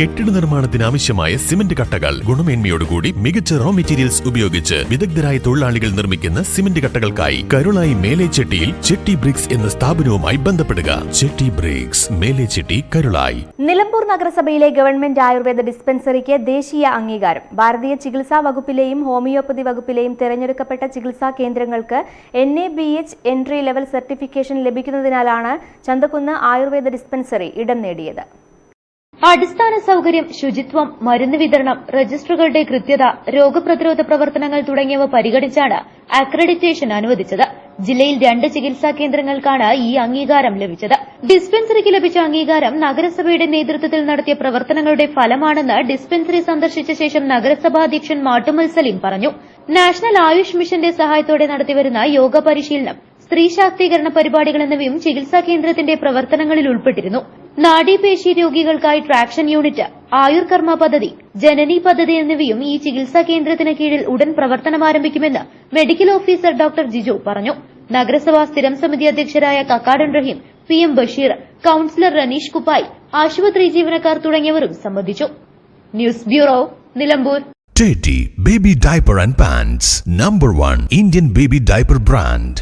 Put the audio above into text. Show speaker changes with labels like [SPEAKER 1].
[SPEAKER 1] കെട്ടിട നിർമ്മാണത്തിന് ആവശ്യമായ സിമന്റ് കട്ടകൾ. ഗുണമേന്മയോടുകൂടി മികച്ച റോ മെറ്റീരിയൽസ് ഉപയോഗിച്ച് വിദഗ്ധരായ തൊഴിലാളികൾ നിർമ്മിക്കുന്ന സിമന്റ് കട്ടകൾക്കായി കരുളായി മേലേച്ചെട്ടിയിൽ ചെട്ടി ബ്രിക്സ് എന്ന സ്ഥാപനവുമായി ബന്ധപ്പെടുക. ചെട്ടി ബ്രിക്സ് മേലേച്ചെട്ടി കരുളായി.
[SPEAKER 2] നിലമ്പൂർ നഗരസഭയിലെ ഗവൺമെന്റ് ആയുർവേദ ഡിസ്പെൻസറിക്ക് ദേശീയ അംഗീകാരം. ഭാരതീയ ചികിത്സാ വകുപ്പിലെയും ഹോമിയോപ്പതി വകുപ്പിലെയും തിരഞ്ഞെടുക്കപ്പെട്ട ചികിത്സാ കേന്ദ്രങ്ങൾക്ക് N A B H entry level certification ലഭിക്കുന്നതിനാലാണ് Chanthakkunnu Ayurveda dispensary ഇടം നേടിയത്.
[SPEAKER 3] അടിസ്ഥാന സൌകര്യം ശുചിത്വം മരുന്ന് വിതരണം രജിസ്റ്ററുകളുടെ കൃത്യത രോഗപ്രതിരോധ പ്രവർത്തനങ്ങൾ തുടങ്ങിയവ പരിഗണിച്ചാണ് അക്രഡിറ്റേഷൻ അനുവദിച്ചത്. ജില്ലയിൽ രണ്ട് ചികിത്സാ കേന്ദ്രങ്ങൾക്കാണ് ഈ അംഗീകാരം ലഭിച്ചത്. ഡിസ്പെൻസറിക്ക് ലഭിച്ച അംഗീകാരം നഗരസഭയുടെ നേതൃത്വത്തിൽ നടത്തിയ പ്രവർത്തനങ്ങളുടെ ഫലമാണെന്ന് ഡിസ്പെൻസറി സന്ദർശിച്ച ശേഷം നഗരസഭാ അധ്യക്ഷൻ മാട്ടുമൽ സലീം പറഞ്ഞു. നാഷണൽ ആയുഷ് മിഷന്റെ സഹായത്തോടെ നടത്തിവരുന്ന യോഗ പരിശീലനം സ്ത്രീ ശാക്തീകരണ പരിപാടികൾ എന്നിവയും ചികിത്സാ കേന്ദ്രത്തിന്റെ പ്രവർത്തനങ്ങളിൽ ഉൾപ്പെട്ടിരുന്നു. നാഡീപേശി രോഗികൾക്കായി ട്രാക്ഷൻ യൂണിറ്റ് ആയുർകർമ്മ പദ്ധതി ജനനി പദ്ധതി എന്നിവയും ഈ ചികിത്സാ കേന്ദ്രത്തിന് കീഴിൽ ഉടൻ പ്രവർത്തനം ആരംഭിക്കുമെന്ന് മെഡിക്കൽ ഓഫീസർ ഡോക്ടർ ജിജു പറഞ്ഞു. നഗരസഭാ സ്ഥിരം സമിതി അധ്യക്ഷരായ Kakkadan Rahim P M Basheer councillor Ranish Kuppayi ആശുപത്രി ജീവനക്കാർ തുടങ്ങിയവരും സംബന്ധിച്ചു. News bureau Nilambur.
[SPEAKER 1] Teddy Baby Diaper and Pants Number one Indian baby diaper brand